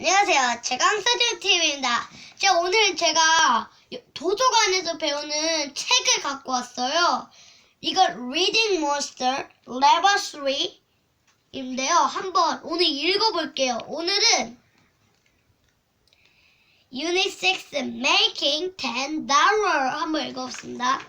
안녕하세요. 제강스튜 TV입니다. 자, 오늘 제가 도서관에서 배우는 책을 갖고 왔어요. 이거 Reading Monster Level 3인데요. 한번 오늘 읽어볼게요. 오늘은 Unit 6 Making 10 Dollar 한번 읽어봅시다.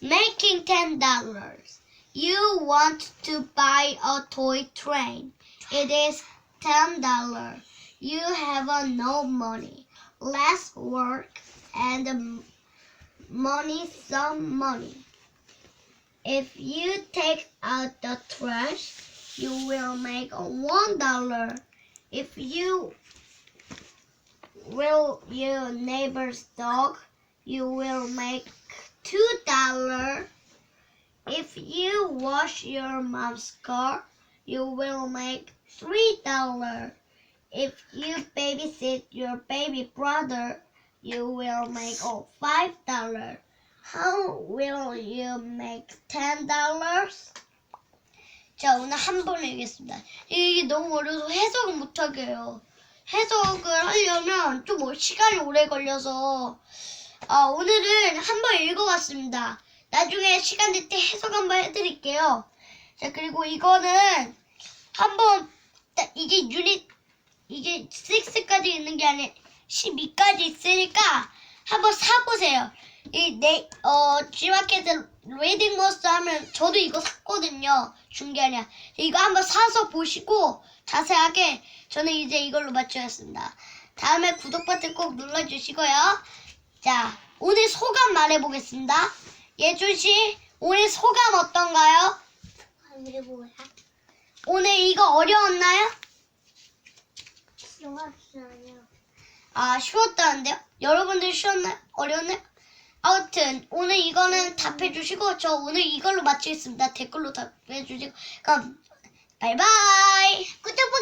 Making 10 dollars. You want to buy a toy train. It is 10 dollar. You have no money. Less work and money some money. If you take out the trash, you will make one dollar. If you will your neighbor's dog, you will make two dollar. If you wash your mom's car, you will make three dollar. If you babysit your baby brother, you will make oh, five dollar. How will you make ten dollars? 자, 오늘 한 번 읽겠습니다. 이게 너무 어려서 해석을 못하게 해요. 해석을 하려면 좀뭐 시간이 오래 걸려서 아, 오늘은 한 번 읽어봤습니다. 나중에 시간 될 때 해석 한번 해드릴게요. 자, 그리고 이거는 한번 딱 이게 유닛 이게 6까지 있는 게 아니라 12까지 있으니까 한번 사보세요. 이내어 G마켓 리딩 머스 하면 저도 이거 샀거든요. 아니라 이거 한번 사서 보시고 자세하게 저는 이제 이걸로 맞추겠습니다. 다음에 구독 버튼 꼭 눌러주시고요. 자 오늘 소감 말해보겠습니다. 예준 씨 오늘 소감 어떤가요? 뭐야? 오늘 이거 어려웠나요? 아, 쉬웠다는데요? 여러분들 쉬웠나요? 어려웠나요? 아무튼, 오늘 이거는 답해주시고, 저 오늘 이걸로 마치겠습니다. 댓글로 답해주시고, 그럼, 바이바이! 구독